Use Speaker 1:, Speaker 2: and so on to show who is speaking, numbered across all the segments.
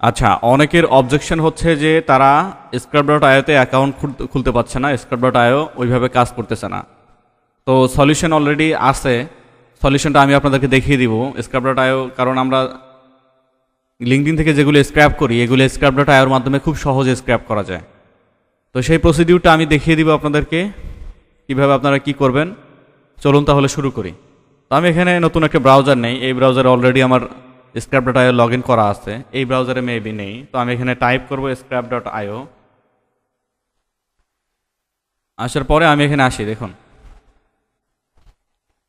Speaker 1: আচ্ছা অনেকের অবজেকশন হচ্ছে যে তারা স্ক্রাব ডট আয়োতে অ্যাকাউন্ট খুলতে পারছে না স্ক্রাব ডট আয়ো ওইভাবে কাজ করতেছে না। তো সলিউশন অলরেডি আছে সলিউশনটা আমি আপনাদেরকে দেখিয়ে দিব। স্ক্রাব ডট আয়ো কারণ আমরা লিঙ্কডিন থেকে যেগুলো স্ক্র্যাপ করি, এগুলো স্ক্র্যাপ ডট আয়োর মাধ্যমে খুব সহজে স্ক্র্যাপ করা যায়। তো সেই প্রসিডিউরটা আমি দেখিয়ে দিব আপনাদেরকে, কীভাবে আপনারা কি করবেন। চলুন তাহলে শুরু করি। তো আমি এখানে নতুন একটা ব্রাউজার নেই, এই ব্রাউজারে অলরেডি আমার scrap dot io log in করা আছে। এই ব্রাউজারে মেবি নেই। তো আমি এখানে টাইপ করব স্ক্র্যাপ ডট আয়ো আসার পরে আমি এখানে আসি, দেখুন।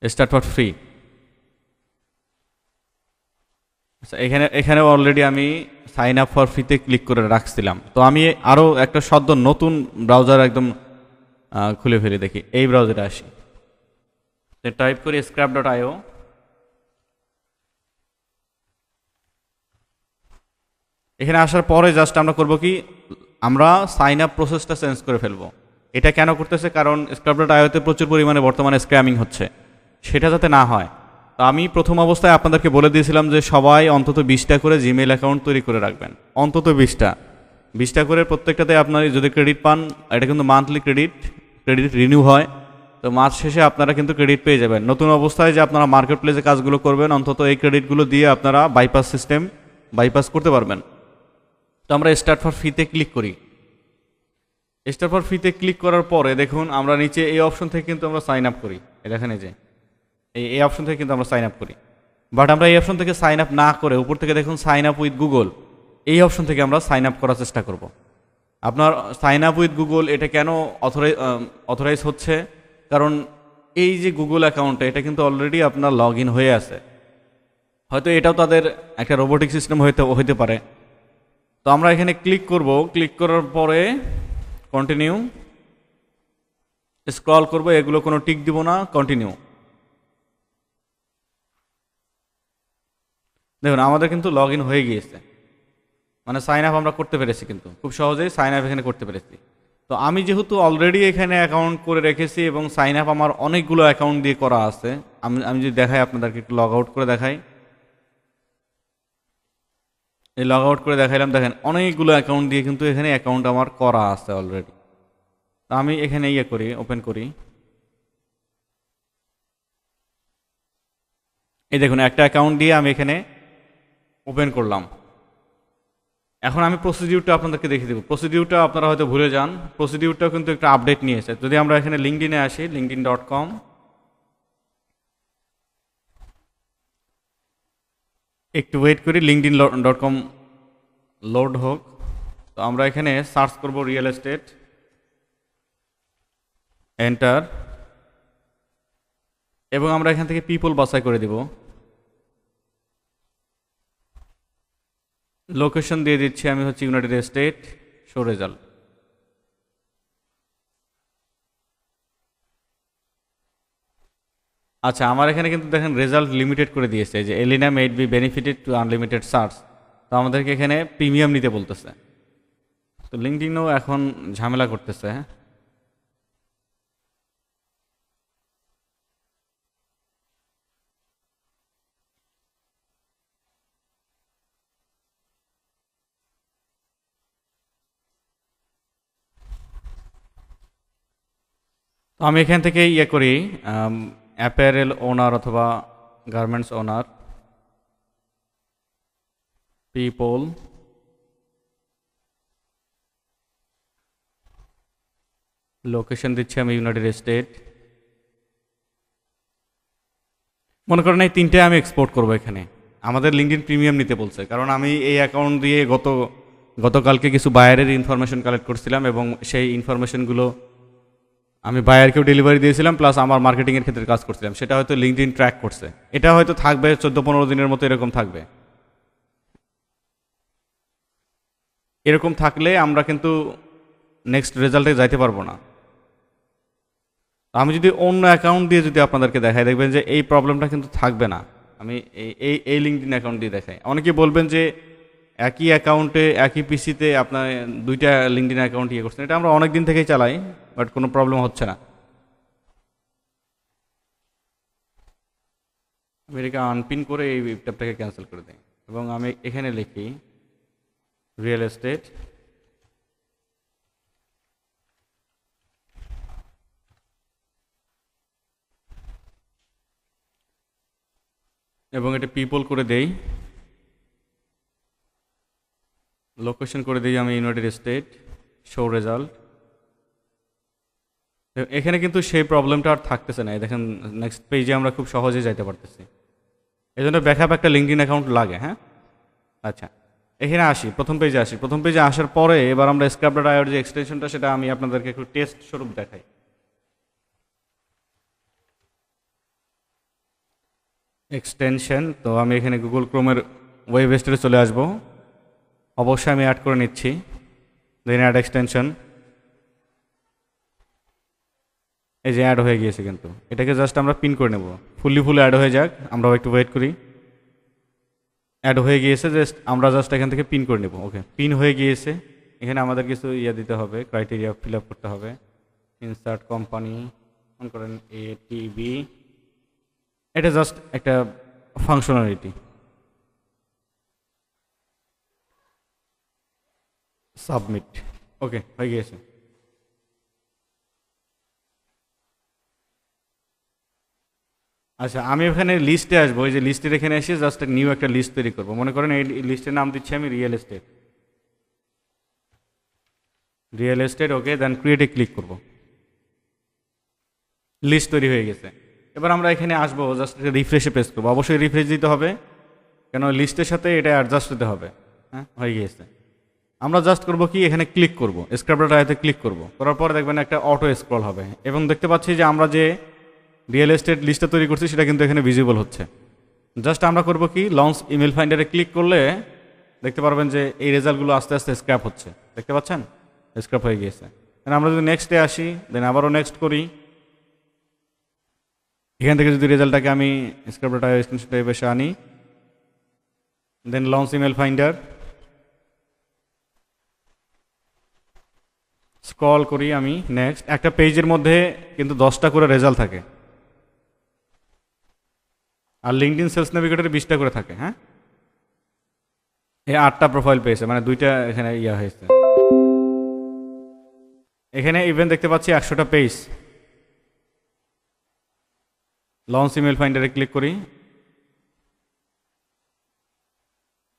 Speaker 1: স্টার্ট ফর ফ্রি আচ্ছা এখানে এখানে অলরেডি আমি সাইন আপ ফর ফ্রিতে ক্লিক করে রাখছিলাম। তো আমি আরও একটা সদ্য নতুন ব্রাউজার একদম খুলে ফেলে, দেখি। এই ব্রাউজারে আসি। টাইপ করি স্ক্র্যাপ ডট আইও এখানে আসার পরে জাস্ট আমরা করব কি? আমরা সাইন আপ প্রসেসটা চেঞ্জ করে ফেলব। এটা কেন করতেছে? কারণ স্ক্র্যাপ ডট আইওতে প্রচুর পরিমাণে বর্তমানে স্ক্র্যামিং হচ্ছে। সেটা যাতে না হয়। তো আমি প্রথম অবস্থায় আপনাদেরকে বলে দিয়েছিলাম যে সবাই অন্তত বিশটা করে জিমেল অ্যাকাউন্ট তৈরি করে রাখবেন। অন্তত বিশটা। বিশটা করে প্রত্যেকটাতে আপনার যদি ক্রেডিট পান, এটা কিন্তু মান্থলি ক্রেডিট ক্রেডিট রিনিউ হয়। তো মাস শেষে আপনারা কিন্তু ক্রেডিট পেয়ে যাবেন। নতুন অবস্থায় যে আপনারা মার্কেট প্লেসে কাজগুলো করবেন, অন্তত এই ক্রেডিটগুলো দিয়ে আপনারা বাইপাস সিস্টেম বাইপাস করতে পারবেন। তো আমরা স্টার্ট ফর ফিতে ক্লিক করি। স্টার্ট ফর ফিতে ক্লিক করার পরে দেখুন, আমরা নিচে এই অপশন থেকে কিন্তু আমরা সাইন আপ করি। দেখেন এই যে, এই এই অপশন থেকে কিন্তু আমরা সাইন আপ করি। বাট আমরা এই অপশন থেকে সাইন আপ না করে উপর থেকে দেখুন সাইন আপ উইথ গুগল এই অপশন থেকে আমরা সাইন আপ করার চেষ্টা করব। আপনার সাইন আপ উইথ গুগল এটা কেন অথরাইজ অথরাইজ হচ্ছে? কারণ এই যে গুগল অ্যাকাউন্টে এটা কিন্তু অলরেডি আপনার লগ ইন হয়ে আছে। হয়তো এটাও তাদের একটা রোবোটিক সিস্টেম হইতে হইতে পারে। তো আমরা এখানে ক্লিক করব। ক্লিক করার পরে কন্টিনিউ স্ক্রল করব, এগুলো কোনো টিক দিব না কন্টিনিউ দেখুন, আমাদের কিন্তু লগ ইন হয়ে গিয়েছে। মানে সাইন আপ আমরা করতে পেরেছি কিন্তু। খুব সহজেই সাইন আপ এখানে করতে পেরেছি। তো আমি যেহেতু অলরেডি এখানে অ্যাকাউন্ট করে রেখেছি এবং সাইন আপ আমার অনেকগুলো অ্যাকাউন্ট দিয়ে করা আছে, আমি আমি যদি দেখাই আপনাদেরকে, একটু লগ আউট করে দেখাই। এই লগ আউট করে দেখাইলাম, দেখেন অনেকগুলো অ্যাকাউন্ট দিয়ে কিন্তু এখানে অ্যাকাউন্ট আমার করা আছে অলরেডি তো আমি এখানে ইয়ে করি ওপেন করি। এই দেখুন, একটা অ্যাকাউন্ট দিয়ে আমি এখানে ওপেন করলাম। এখন আমি প্রসিডিউরটা আপনাদেরকে দেখিয়ে দেবো। প্রসিডিউরটা আপনারা হয়তো ভুলে যান। প্রসিডিউরটাও কিন্তু একটা আপডেট নিয়েছে। যদি আমরা এখানে লিঙ্কডিনে আসি লিঙ্কডিন ডট কম একটু ওয়েট করি লিঙ্কডিন ডট কম লোড হোক। তো আমরা এখানে সার্চ করব রিয়েল এস্টেট এন্টার এবং আমরা এখান থেকে পিপল বাছাই করে দেব। লোকেশন দিয়ে দিচ্ছি আমি হচ্ছে ইউনাইটেড স্টেট শো রেজাল্ট আচ্ছা আমার এখানে কিন্তু দেখেন রেজাল্ট লিমিটেড করে দিয়েছে। যে এলিনা made be benefited to unlimited search তো আমাদেরকে এখানে প্রিমিয়াম নিতে বলতেছে। তো লিঙ্কডিনও এখন ঝামেলা করতেছে হ্যাঁ? আমি এখান থেকে ইয়ে করি অ্যাপারেল ওনার অথবা গার্মেন্টস ওনার, পিপল, লোকেশন দিচ্ছি আমি ইউনাইটেড স্টেট। মনে করেন এই তিনটে আমি এক্সপোর্ট করব এখানে। আমাদের লিঙ্কডিন প্রিমিয়াম নিতে বলছে, কারণ আমি এই অ্যাকাউন্ট দিয়ে গত, গতকালকে কিছু বায়ারের ইনফরমেশন কালেক্ট করছিলাম এবং সেই ইনফরমেশনগুলো আমি বায়ারকেও ডেলিভারি দিয়েছিলাম প্লাস আমার মার্কেটিংয়ের ক্ষেত্রে কাজ করছিলাম। সেটা হয়তো লিঙ্কডিন ট্র্যাক করছে। এটা হয়তো থাকবে চোদ্দ পনেরো দিনের মতো এরকম থাকবে। এরকম থাকলে আমরা কিন্তু নেক্সট রেজাল্টে যাইতে পারব না। আমি যদি অন্য অ্যাকাউন্ট দিয়ে যদি আপনাদেরকে দেখাই, দেখবেন যে এই প্রবলেমটা কিন্তু থাকবে না। আমি এই এই এই লিঙ্কডিন অ্যাকাউন্ট দিয়ে দেখাই। অনেকে বলবেন যে একই অ্যাকাউন্টে, একই পিসিতে আপনার দুইটা লিঙ্কডিন অ্যাকাউন্ট ইয়ে করছেন। এটা আমরা অনেক দিন থেকেই চালাই, বাট কোনো প্রবলেম হচ্ছে না। আমি এটাকে আনপিন করে এই ট্যাবটাকে ক্যান্সেল করে দিই এবং আমি এখানে লিখি রিয়েল এস্টেট এবং এটা পিপল করে দেই। লোকেশন করে দিই আমি ইউনাইটেড স্টেট শো রেজাল্ট এখানে কিন্তু সেই প্রবলেমটা আর থাকতেছে না। দেখেন নেক্সট পেজে আমরা খুব সহজে যাইতে পারতেছি। এই জন্য ব্যাকআপ একটা লিঙ্কডিন অ্যাকাউন্ট লাগে হ্যাঁ? আচ্ছা এখানে আসি, প্রথম পেজে আসি। প্রথম পেজে আসার পরে এবার আমরা স্ক্রাবডার আয়োর যে এক্সটেনশনটা সেটা আমি আপনাদেরকে একটু টেস্ট স্বরূপ দেখাই। এক্সটেনশন তো আমি এখানে গুগল ক্রোমের ওয়েব স্টোরে চলে আসব। অবশ্যই আমি অ্যাড করে নিচ্ছি। দেন অ্যাড এক্সটেনশন এই যে অ্যাড হয়ে গিয়েছে কিন্তু। এটাকে জাস্ট আমরা পিন করে নেব। ফুললি ফুল অ্যাড হয়ে যাক। আমরাও একটু ওয়েট করি। অ্যাড হয়ে গিয়েছে জাস্ট আমরা জাস্ট এখান থেকে পিন করে নেব। ওকে পিন হয়ে গিয়েছে। এখানে আমাদের কিছু ইয়ে দিতে হবে ক্রাইটেরিয়া ফিল আপ করতে হবে। ইনসার্ট কোম্পানি অন করেন এ টিভি এটা জাস্ট একটা ফাংশনালিটি সাবমিট ওকে হয়ে গিয়েছে আচ্ছা আমি ওখানে লিস্টে আসব। ওই যে লিস্টের এখানে এসে জাস্ট নিউ একটা লিস্ট তৈরি করব। মনে করেন এই লিস্টের নাম দিচ্ছি আমি real estate real estate okay then ক্রিয়েটে click করব। লিস্ট তৈরি হয়ে গেছে। এবার আমরা এখানে আসব জাস্ট রিফ্রেশে প্রেস করব। অবশ্যই রিফ্রেশ দিতে হবে। কেন লিস্টের সাথে এটা অ্যাডজাস্ট হতে হবে। হ্যাঁ হয়ে গিয়েছে আমরা জাস্ট করব কি, এখানে ক্লিক করব। স্ক্রাবডার আয়তে ক্লিক করব। করার পরে দেখবেন একটা অটো স্ক্রল হবে। এবং দেখতে পাচ্ছি যে আমরা যে রিয়েল এস্টেট লিস্টটা তৈরি করছি, সেটা কিন্তু এখানে ভিজিবল হচ্ছে। জাস্ট আমরা করব কি লঞ্চ ইমেল ফাইন্ডারে ক্লিক করলে দেখতে পারবেন যে এই রেজাল্টগুলো আস্তে আস্তে স্ক্র্যাপ হচ্ছে। দেখতে পাচ্ছেন? স্ক্র্যাপ হয়ে গিয়েছে। আমরা যদি নেক্সটে আসি দেন আবারও নেক্সট করি। এখান থেকে যদি রেজাল্টটাকে আমি স্ক্রাবডাটা স্ক্রিনশটে বসে আনি then launch email finder scroll করি আমি নেক্সট একটা পেজের মধ্যে কিন্তু দশটা করে রেজাল্ট থাকে। আর লিঙ্কডিন সেলস নেভিগেটরে বিশটা করে থাকে হ্যাঁ? এই আটটা প্রোফাইল পেয়েছে মানে দুইটা এখানে ইয়া হয়েছে। এখানে ইভেন দেখতে পাচ্ছি একশোটা পেজ লঞ্চ ইমেল ফাইন্ডারে ক্লিক করি।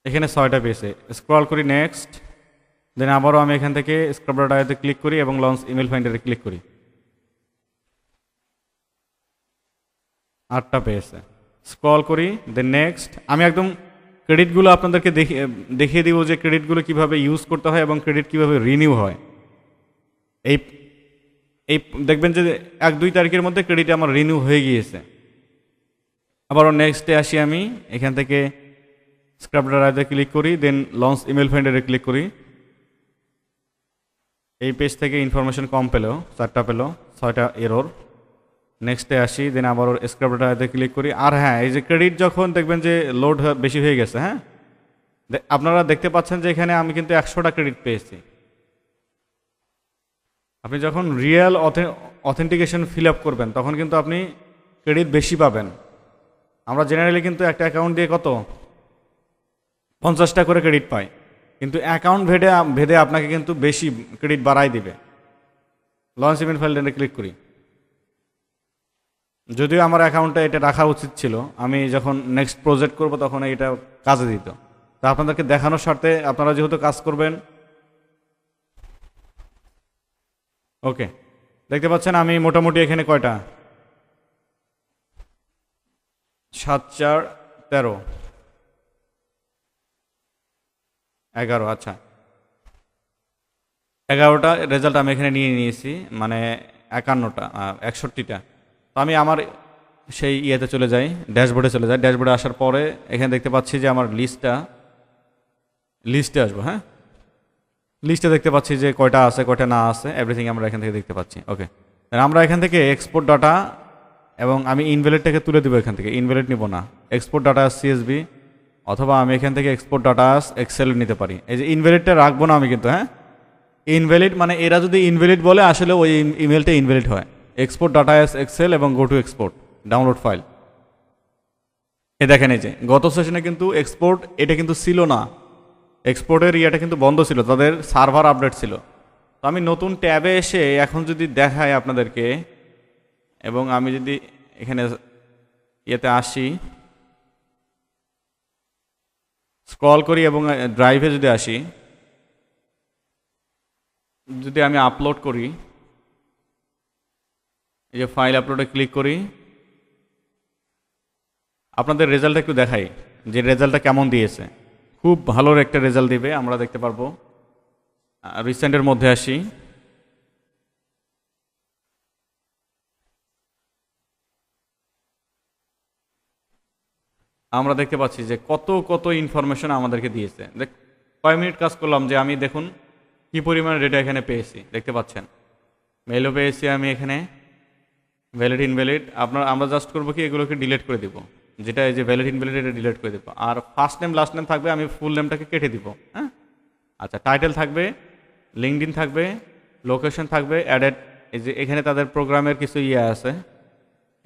Speaker 1: এখানে ছয়টা পেয়েছে। স্ক্রল করি নেক্সট দেন আবারও আমি এখান থেকে স্ক্রাবডার ডায়াতে ক্লিক করি এবং লঞ্চ ইমেল ফাইন্ডারে ক্লিক করি। আটটা পেয়েছে। স্ক্রল করি দেন নেক্সট আমি একদম ক্রেডিটগুলো আপনাদেরকে দেখিয়ে দেখিয়ে দিব যে ক্রেডিটগুলো কীভাবে ইউজ করতে হয় এবং ক্রেডিট কীভাবে রিনিউ হয়। এই এই, দেখবেন যে এক, দুই তারিখের মধ্যে ক্রেডিট আমার রিনিউ হয়ে গিয়েছে। আবারও নেক্সটে আসি আমি, এখান থেকে স্ক্রাবডার ক্লিক করি দেন লঞ্চ ইমেল ফাইন্ডারে ক্লিক করি। এই পেজ থেকে ইনফরমেশন কম পেল চারটা পেল ছয়টা এরোর নেক্সটে আসি দেন আবার ওর স্ক্রাবটাতে ক্লিক করি। আর হ্যাঁ এই যে ক্রেডিট যখন দেখবেন যে লোড বেশি হয়ে গেছে হ্যাঁ? আপনারা দেখতে পাচ্ছেন যে এখানে আমি কিন্তু একশোটা ক্রেডিট পেয়েছি। আপনি যখন রিয়েল অথেন্টিকেশন ফিল আপ করবেন, তখন কিন্তু আপনি ক্রেডিট বেশি পাবেন। আমরা জেনারেলি কিন্তু একটা অ্যাকাউন্ট দিয়ে কত? পঞ্চাশটা করে ক্রেডিট পাই। কিন্তু অ্যাকাউন্ট ভেদে ভেদে আপনাকে কিন্তু বেশি ক্রেডিট বাড়াই দিবে। লঞ্চ ইভেন্ট ফাইলটা ক্লিক করি। যদিও আমার অ্যাকাউন্টে এটা রাখা উচিত ছিল, আমি যখন নেক্সট প্রজেক্ট করব তখন এটা কাজে দিত। তা আপনাদেরকে দেখানোর স্বার্থে আপনারা যেহেতু কাজ করবেন ওকে দেখতে পাচ্ছেন আমি মোটামুটি এখানে কয়টা? সাত, চার, তেরো। এগারো আচ্ছা। এগারোটা রেজাল্ট আমি এখানে নিয়ে নিয়েছি মানে একান্নটা একষট্টিটা। তো আমি আমার সেই ইয়েতে চলে যাই, ড্যাশবোর্ডে চলে যাই। ড্যাশবোর্ডে আসার পরে এখানে দেখতে পাচ্ছি যে আমার লিস্টটা, লিস্টে আসব হ্যাঁ? লিস্টে দেখতে পাচ্ছি যে কয়টা আছে, কয়টা না আছে এভরিথিং আমরা এখান থেকে দেখতে পাচ্ছি। ওকে আমরা এখান থেকে এক্সপোর্ট ডাটা এবং আমি ইনভ্যালিডটাকে তুলে দেবো এখান থেকে। ইনভ্যালিড নিব না। এক্সপোর্ট ডাটা সিএসবি অথবা আমি এখান থেকে এক্সপোর্ট ডাটা এক্সেল নিতে পারি। এই যে ইনভ্যালিডটা রাখব না আমি কিন্তু হ্যাঁ? ইনভ্যালিড মানে এরা যদি ইনভ্যালিড বলে, আসলে ওই ইমেলটা ইনভ্যালিড হয়। এক্সপোর্ট ডাটা এস এক্সেল এবং go to export download file এ দেখেন এই যে, গত সেশনে কিন্তু এক্সপোর্ট এটা কিন্তু ছিল না। এক্সপোর্টের ইয়েটা কিন্তু বন্ধ ছিল, তাদের সার্ভার আপডেট ছিল। তো আমি নতুন ট্যাবে এসে এখন যদি দেখাই আপনাদেরকে, এবং আমি যদি এখানে ইয়েতে আসি স্ক্রল করি এবং ড্রাইভে যদি আসি, যদি আমি আপলোড করি, এই যে ফাইল আপলোডে ক্লিক করি, আপনাদের রেজাল্টটা একটু দেখাই, যে রেজাল্টটা কেমন দিয়েছে। খুব ভালোর একটা রেজাল্ট দিবে, আমরা দেখতে পারব। রিসেন্টের মধ্যে আসি। আমরা দেখতে পাচ্ছি যে কত কত ইনফরমেশন আমাদেরকে দিয়েছে। দেখ কয় মিনিট কাজ করলাম যে আমি দেখুন কি পরিমাণে ডেটা এখানে পেয়েছি, দেখতে পাচ্ছেন? মেলও পেয়েছি আমি এখানে। ভ্যালিড ইনভ্যালিড আপনার, আমরা জাস্ট করব কি, এগুলোকে ডিলিট করে দিব। যেটা এই যে ভ্যালিড ইনভ্যালিড এটা ডিলিট করে দিব। আর ফার্স্ট নেম লাস্ট নেম থাকবে, আমি ফুল নেমটাকে কেটে দিব হ্যাঁ? আচ্ছা টাইটেল থাকবে লিঙ্কডিন থাকবে লোকেশন থাকবে অ্যাডেড এই যে এখানে তাদের প্রোগ্রামের কিছু ইয়ে আছে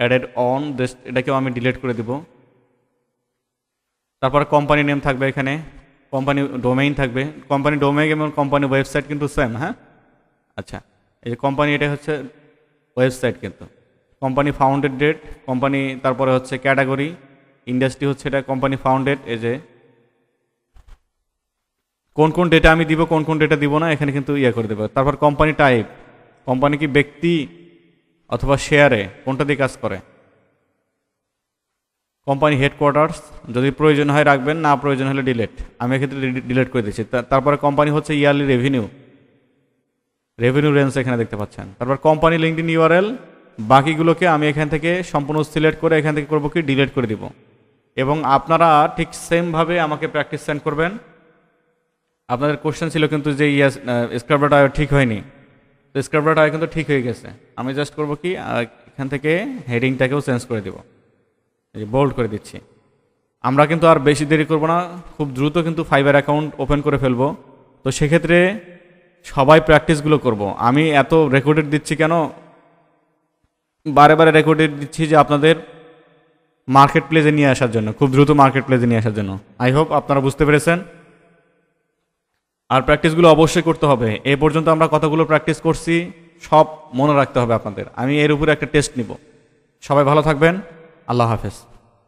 Speaker 1: অ্যাডেড অন দিস এটাকেও আমি ডিলিট করে দিব। তারপর কোম্পানি নেম থাকবে এখানে কোম্পানি ডোমেইন থাকবে। কোম্পানি ডোমেইন এবং কোম্পানি ওয়েবসাইট কিন্তু সেম হ্যাঁ? আচ্ছা এই যে কোম্পানি এটা হচ্ছে ওয়েবসাইট কিন্তু। কোম্পানি ফাউন্ডেড ডেট কোম্পানি তারপরে হচ্ছে ক্যাটাগরি ইন্ডাস্ট্রি হচ্ছে এটা কোম্পানি ফাউন্ডেড এই যে কোন কোন ডেটা আমি দিব, কোন কোন ডেটা দিব না, এখানে কিন্তু ইয়ে করে দেবো। তারপর কোম্পানি টাইপ কোম্পানি কি ব্যক্তি অথবা শেয়ারে কোনটা দিয়ে কাজ করে? কোম্পানি হেডকোয়ার্টার্স যদি প্রয়োজন হয় রাখবেন, না প্রয়োজন হলে ডিলেট আমি এক্ষেত্রে ডিলেট করে দিচ্ছি। তারপরে কোম্পানি হচ্ছে ইয়ারলি রেভিনিউ রেভিনিউ রেঞ্জ এখানে দেখতে পাচ্ছেন। তারপর কোম্পানি লিঙ্কডিন ইউআরএল বাকিগুলোকে আমি এখান থেকে সম্পূর্ণ সিলেক্ট করে এখান থেকে করব কি? ডিলিট করে দিব। এবং আপনারা ঠিক সেমভাবে আমাকে প্র্যাকটিস সেন্ড করবেন। আপনাদের কোশ্চেন ছিল কিন্তু যে ইয়াস স্ক্রাবটা ঠিক হয়নি। তো স্ক্রাবটা কিন্তু ঠিক হয়ে গেছে। আমি জাস্ট করব কি? এখান থেকে হেডিংটাকেও চেঞ্জ করে দেবো। বোল্ড করে দিচ্ছি। আমরা কিন্তু আর বেশি দেরি করব না, খুব দ্রুত কিন্তু ফাইবার অ্যাকাউন্ট ওপেন করে ফেলব। তো সেক্ষেত্রে সবাই প্র্যাকটিসগুলো করব। আমি এত রেকর্ডেড দিচ্ছি কেন? বারে বারে রেকর্ডেড দিচ্ছি যে আপনাদের মার্কেট প্লেসে নিয়ে আসার জন্য, খুব দ্রুত মার্কেট প্লেসে নিয়ে আসার জন্য। আই হোপ আপনারা বুঝতে পেরেছেন। আর প্র্যাকটিসগুলো অবশ্যই করতে হবে। এ পর্যন্ত আমরা কতগুলো প্র্যাকটিস করছি, সব মনে রাখতে হবে আপনাদের। আমি এর উপরে একটা টেস্ট নিব। সবাই ভালো থাকবেন। আল্লাহ হাফেজ।